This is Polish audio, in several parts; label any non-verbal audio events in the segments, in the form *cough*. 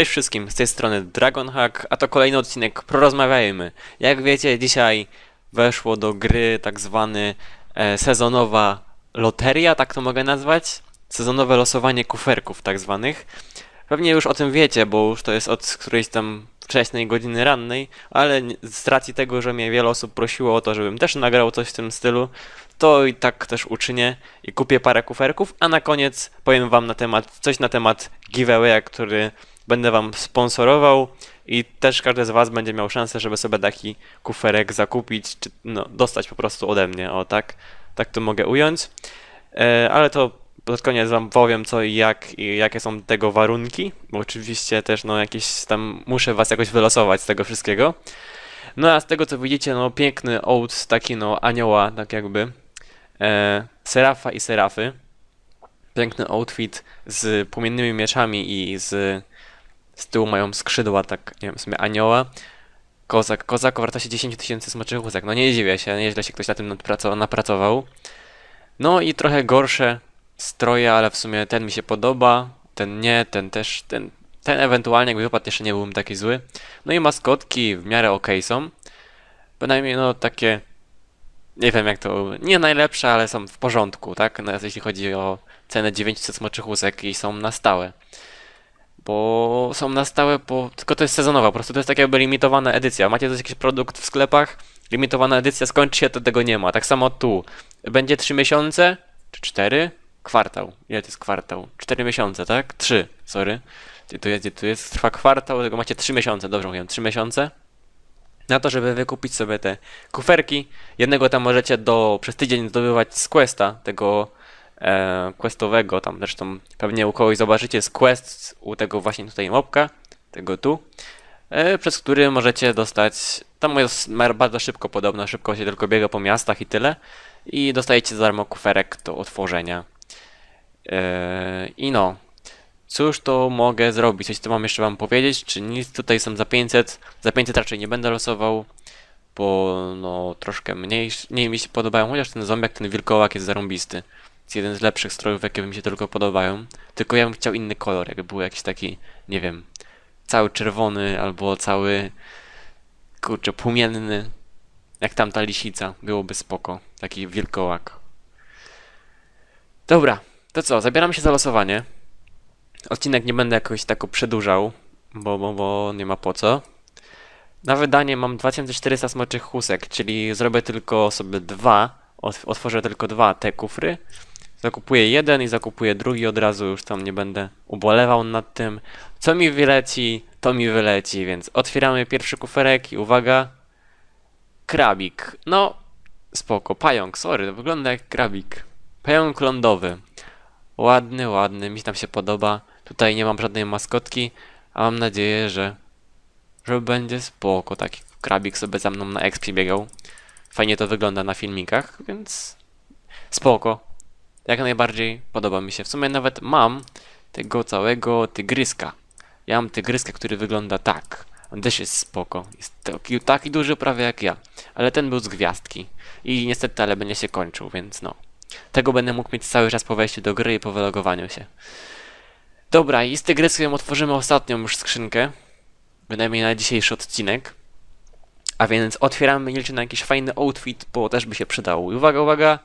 Cześć wszystkim, z tej strony Dragonhack, a to kolejny odcinek Porozmawiajmy. Jak wiecie, dzisiaj weszło do gry tak zwany e, sezonowa loteria, tak to mogę nazwać? Sezonowe losowanie kuferków tak zwanych. Pewnie już o tym wiecie, bo już to jest od którejś tam wcześniej godziny rannej, ale z racji tego, że mnie wiele osób prosiło o to, żebym też nagrał coś w tym stylu, to i tak też uczynię i kupię parę kuferków, a na koniec powiem wam na temat, coś na temat giveawaya, który będę wam sponsorował i też każdy z was będzie miał szansę, żeby sobie taki kuferek zakupić, czy no, dostać po prostu ode mnie, o tak, tak to mogę ująć. E, ale to pod koniec wam powiem co i jak i jakie są tego warunki, bo oczywiście też no jakieś tam muszę was jakoś wylosować z tego wszystkiego. No a z tego co widzicie, no piękny ołd taki no anioła, tak jakby. E, Serafa i Serafy. Piękny outfit z płomiennymi mieczami i z, z tyłu mają skrzydła, tak nie wiem, w sumie anioła. Kozak, kozak o wartości 10 tysięcy smoczych łusek. No nie dziwię się, nieźle się ktoś na tym napracował. No i trochę gorsze stroje, ale w sumie ten mi się podoba, ten nie, ten też, ten, ten ewentualnie jakby wypadł jeszcze nie byłbym taki zły. No i maskotki w miarę ok są. Bynajmniej no takie, nie wiem jak to, nie najlepsze, ale są w porządku, tak? No, jeśli chodzi o cenę 900 smoczych łusek i są na stałe. Bo są na stałe, bo tylko to jest sezonowa, po prostu to jest tak jakby limitowana edycja. Macie coś jakiś produkt w sklepach, limitowana edycja, skończy się, to tego nie ma. Tak samo tu. Będzie 3 miesiące, czy 4? Kwartał. Ile to jest kwartał? 4 miesiące, tak? 3, sorry. Tu jest, tu jest? Trwa kwartał, tego macie 3 miesiące, dobrze mówiłem, 3 miesiące. Na to, żeby wykupić sobie te kuferki. Jednego tam możecie do, przez tydzień zdobywać z questa, tego e, questowego, tam zresztą pewnie u kogoś zobaczycie z quest u tego właśnie tutaj mopka, tego tu, e, przez który możecie dostać, tam jest bardzo szybko podobno, szybko się tylko biega po miastach i tyle i dostajecie za darmo kuferek do otworzenia. E, I no, cóż to mogę zrobić? Coś tu mam jeszcze wam powiedzieć, czy nic? Tutaj są za 500, za 500 raczej nie będę losował, bo no troszkę mniej, mniej mi się podobają, chociaż ten zombiak, ten wilkołak jest zarąbisty. Jest jeden z lepszych strojów, jakie mi się tylko podobają. Tylko ja bym chciał inny kolor, jakby był jakiś taki, nie wiem, cały czerwony albo cały, kurczę, płomienny. Jak tamta lisica, byłoby spoko. Taki wilkołak. Dobra, to co, zabieram się za losowanie. Odcinek nie będę jakoś tak przedłużał, bo, bo, bo nie ma po co. Na wydanie mam 2400 smoczych chusek, czyli zrobię tylko sobie dwa, ot- otworzę tylko dwa te kufry. Zakupuję jeden i zakupuję drugi od razu, już tam nie będę ubolewał nad tym. Co mi wyleci, to mi wyleci, więc otwieramy pierwszy kuferek i uwaga. Krabik. No, spoko. Pająk, sorry, wygląda jak krabik. Pająk lądowy. Ładny, ładny, mi tam się podoba. Tutaj nie mam żadnej maskotki, a mam nadzieję, że, że będzie spoko. Taki krabik sobie za mną na expie biegał. Fajnie to wygląda na filmikach, więc spoko. Jak najbardziej podoba mi się. W sumie nawet mam tego całego tygryska. Ja mam tygryska, który wygląda tak. On też jest spoko. Jest taki, taki duży prawie jak ja. Ale ten był z gwiazdki. I niestety, ale będzie się kończył, więc no. Tego będę mógł mieć cały czas po wejściu do gry i po wylogowaniu się. Dobra, i z tygryskiem otworzymy ostatnią już skrzynkę. Bynajmniej na dzisiejszy odcinek. A więc otwieramy, liczę na jakiś fajny outfit, bo też by się przydał. I uwaga, uwaga.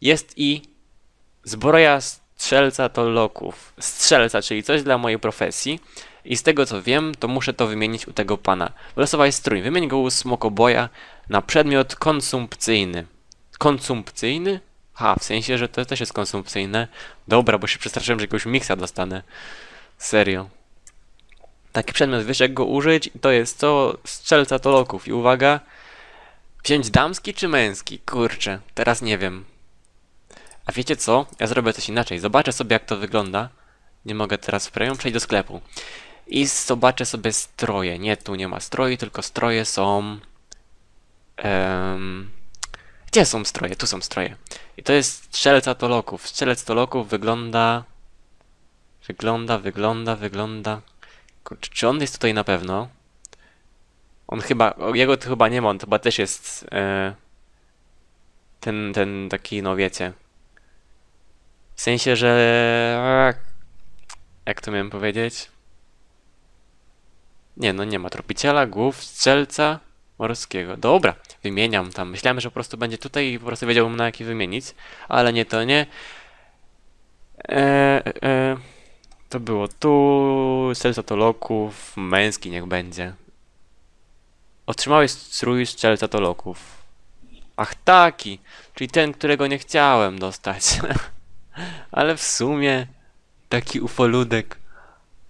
Jest i zbroja strzelca to loków. Strzelca, czyli coś dla mojej profesji. I z tego co wiem, to muszę to wymienić u tego pana. Wylosowaj strój. Wymień go u smokoboja na przedmiot konsumpcyjny. Konsumpcyjny? Ha, w sensie, że to też jest konsumpcyjne. Dobra, bo się przestraszyłem, że jakiegoś miksa dostanę. Serio. Taki przedmiot, wiesz jak go użyć? To jest co? Strzelca to loków. I uwaga, wziąć damski czy męski? Kurczę, teraz nie wiem. A wiecie co? Ja zrobię coś inaczej. Zobaczę sobie jak to wygląda. Nie mogę teraz premium przejść do sklepu. I zobaczę sobie stroje. Nie, tu nie ma stroi, tylko stroje są... Em, Gdzie są stroje? Tu są stroje. I to jest strzelca toloków. Strzelec toloków wygląda... Wygląda, wygląda, wygląda... Kurczę, czy on jest tutaj na pewno? On chyba... Jego tu chyba nie ma, on chyba też jest... E, ten, ten taki, no wiecie... W sensie, że... Jak to miałem powiedzieć? Nie, no nie ma tropiciela, głów, strzelca morskiego. Dobra, wymieniam tam. Myślałem, że po prostu będzie tutaj i po prostu wiedziałbym na jaki wymienić, ale nie, to nie. E, e, to było tu, strzelca to loków, męski niech będzie. Otrzymałeś strój strzelca to loków. Ach taki, czyli ten, którego nie chciałem dostać. *laughs* ale w sumie taki ufoludek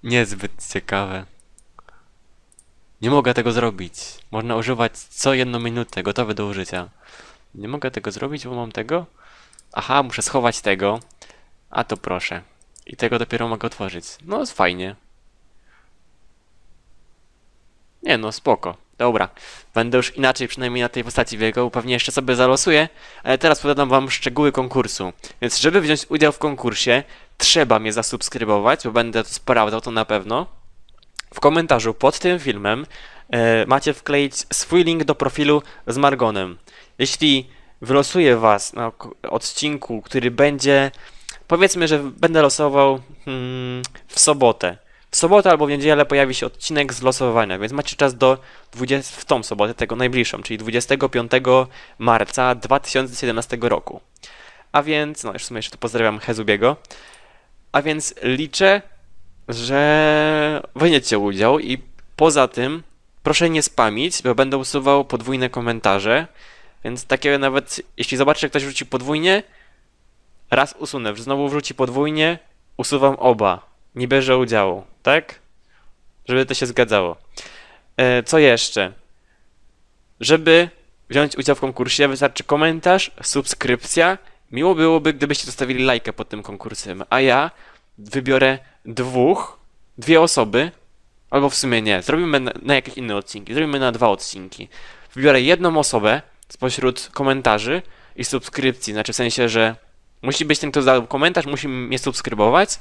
niezbyt ciekawe. Nie mogę tego zrobić. Można używać co jedną minutę, gotowe do użycia. Nie mogę tego zrobić, bo mam tego. Aha, muszę schować tego. A to proszę. I tego dopiero mogę otworzyć. No, jest fajnie. Nie no, spoko. Dobra. Będę już inaczej przynajmniej na tej postaci biegał. Pewnie jeszcze sobie zalosuję. Ale teraz podam wam szczegóły konkursu. Więc żeby wziąć udział w konkursie, trzeba mnie zasubskrybować, bo będę to sprawdzał to na pewno. W komentarzu pod tym filmem e, macie wkleić swój link do profilu z Margonem. Jeśli wylosuję was na odcinku, który będzie, powiedzmy, że będę losował hmm, w sobotę. W sobotę albo w niedzielę pojawi się odcinek z losowania, więc macie czas do 20, w tą sobotę, tego najbliższą, czyli 25 marca 2017 roku. A więc, no już w sumie jeszcze tu pozdrawiam Hezubiego. A więc liczę, że weźmiecie udział i poza tym proszę nie spamić, bo będę usuwał podwójne komentarze, więc takie nawet jeśli zobaczę, że ktoś wrzuci podwójnie, raz usunę, znowu wrzuci podwójnie, usuwam oba, nie bierze udziału, tak? Żeby to się zgadzało. E, co jeszcze? Żeby wziąć udział w konkursie wystarczy komentarz, subskrypcja. Miło byłoby, gdybyście zostawili lajkę pod tym konkursem, a ja wybiorę dwóch, dwie osoby, albo w sumie nie, zrobimy na, na jakieś inne odcinki, zrobimy na dwa odcinki. Wybiorę jedną osobę spośród komentarzy i subskrypcji, znaczy w sensie, że musi być ten, kto zadał komentarz, musi mnie subskrybować.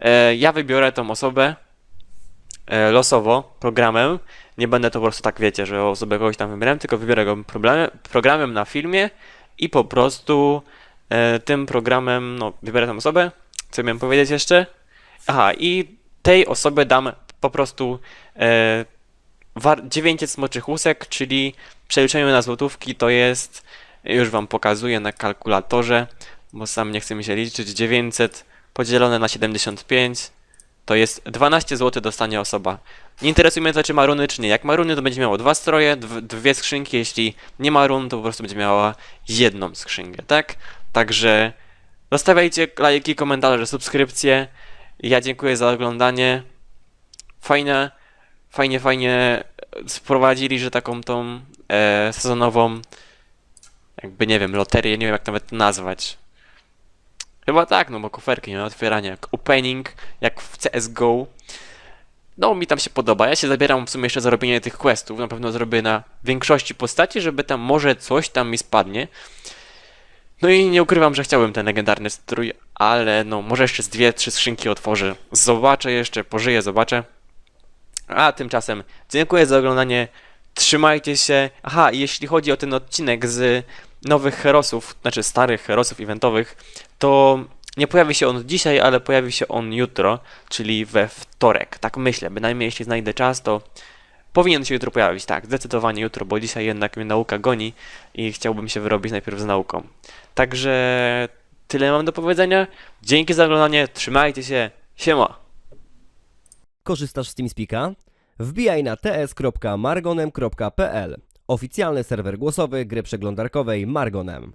E, ja wybiorę tą osobę e, losowo, programem. Nie będę to po prostu tak, wiecie, że osobę kogoś tam wybieram, tylko wybiorę go programem na filmie i po prostu e, tym programem, no, wybiorę tą osobę. Co miałem powiedzieć jeszcze? Aha, i tej osobie dam po prostu e, war- 900 smoczych łusek, czyli przeliczeniu na złotówki to jest, już wam pokazuję na kalkulatorze, bo sam nie chce mi się liczyć, 900 podzielone na 75 to jest 12 zł dostanie osoba. Nie interesuje mnie to, czy ma runy, czy nie. Jak ma runy, to będzie miało dwa stroje, dw- dwie skrzynki. Jeśli nie ma run, to po prostu będzie miała jedną skrzynkę, tak? Także zostawiajcie lajki, komentarze, subskrypcje. Ja dziękuję za oglądanie. Fajne, fajnie, fajnie sprowadzili, że taką tą e, sezonową, jakby nie wiem, loterię, nie wiem jak nawet nazwać. Chyba tak, no bo kuferki, nie otwieranie, jak opening, jak w CSGO. No, mi tam się podoba. Ja się zabieram w sumie jeszcze za robienie tych questów. Na pewno zrobię na większości postaci, żeby tam może coś tam mi spadnie. No i nie ukrywam, że chciałbym ten legendarny strój, ale no, może jeszcze z dwie, trzy skrzynki otworzę. Zobaczę jeszcze, pożyję, zobaczę. A tymczasem dziękuję za oglądanie. Trzymajcie się. Aha, jeśli chodzi o ten odcinek z nowych herosów, znaczy starych herosów eventowych, to nie pojawi się on dzisiaj, ale pojawi się on jutro, czyli we wtorek. Tak myślę, bynajmniej jeśli znajdę czas, to powinien się jutro pojawić. Tak, zdecydowanie jutro, bo dzisiaj jednak mnie nauka goni i chciałbym się wyrobić najpierw z nauką. Także tyle mam do powiedzenia. Dzięki za oglądanie, trzymajcie się, siema! Korzystasz z TeamSpeaka? Wbijaj na ts.margonem.pl Oficjalny serwer głosowy gry przeglądarkowej Margonem.